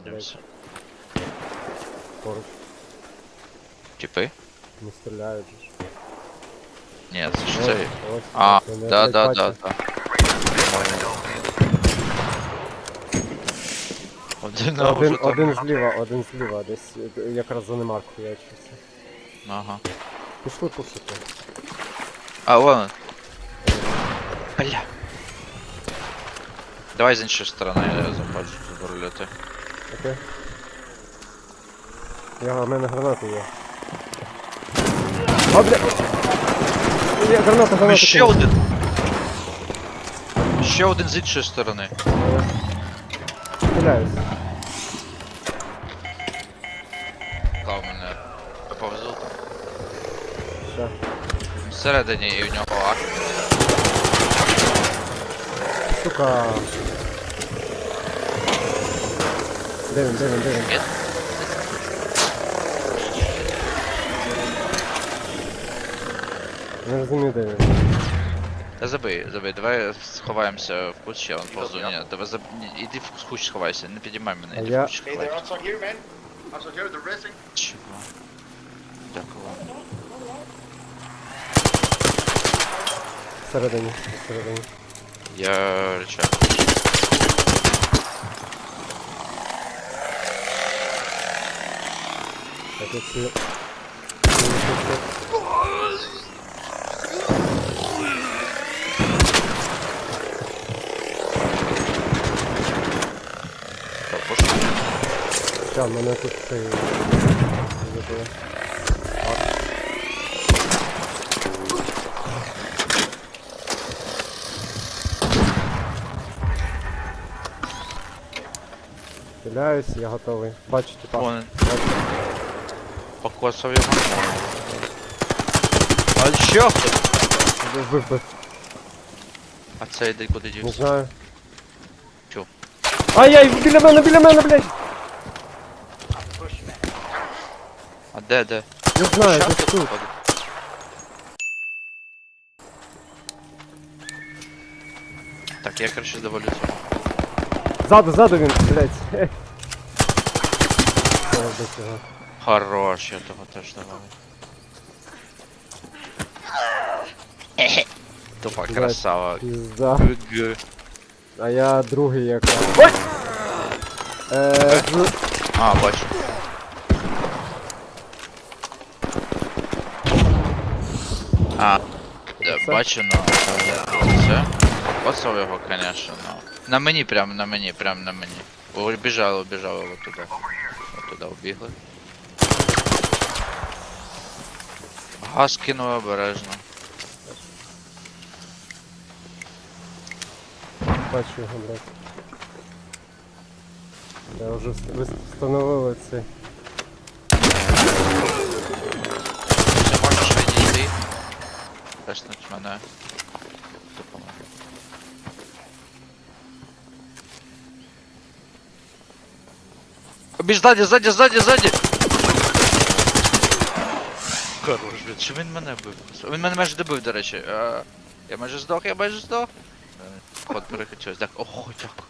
піднімемося. Поруч. Типи? Не стріляють же ж. Ні, це ж цей. ось, А, вони да, опять да, бачать. да, да. Один на Один, вже там. один зліва, один зліва, десь е, якраз за немарку хуячився. Ага. Пішли пушити. А, вон. он. Бля. Давай з іншої сторони я заходжу заборлювати. Окей. Я, в мене гранати є. А, бля! Є, граната, граната. Ще один! Ще один з іншої сторони. Стріляюсь. Клав мене. Повезу. Все. Всередині і в нього ак. Сука. Де він, де він, де він? Не розумію, де він. Та забий, забий, давай сховаємося в кущі, а он повзу. Ні, давай заб... Ні, іди в кущ сховайся, не підіймай мене, А іди я- в кущ Hey, they're сховайся. outside here, man. Outside here, they're resting. Чого? Дякую. Всередині, всередині. Я речаю. Так, якщо... Ща, мене тут цей... забили. Стріляюсь, я готовий. Бачу, типа. Бачу. Покосав його. А ще хто? Вбив. А це йде куди Не дівся? знаю. Чо? Ай-яй, біля мене, біля мене, блядь! А де, де? Не знаю, Щас десь тут. Так, я короче доволю цього. Ззаду, ззаду він, блядь. Е, до цього. Хорош, я того теж давав. Тупа красава. Пізда. Г-г. А я другий якраз. Ой! Е, з... А, бачу. А, да, Це? бачу, ну, це. Посов його, конечно, ну. На мені, прям на мені, прям на мені. Убіжали, убіжали. Вот туди убігли. Газ кинув обережно. Бачу його, блядь. Я вже встановили це. Ти можеш відійти. Теснуть мене. Допоможе. Обіж ззаді, ззаді, ззаді, ззаді! Хорош, блядь, чи він мене бив? Він мене майже добив, до речі. А, я майже здох, я майже здох. Е, Ход перехочусь, так. Ого, дякую.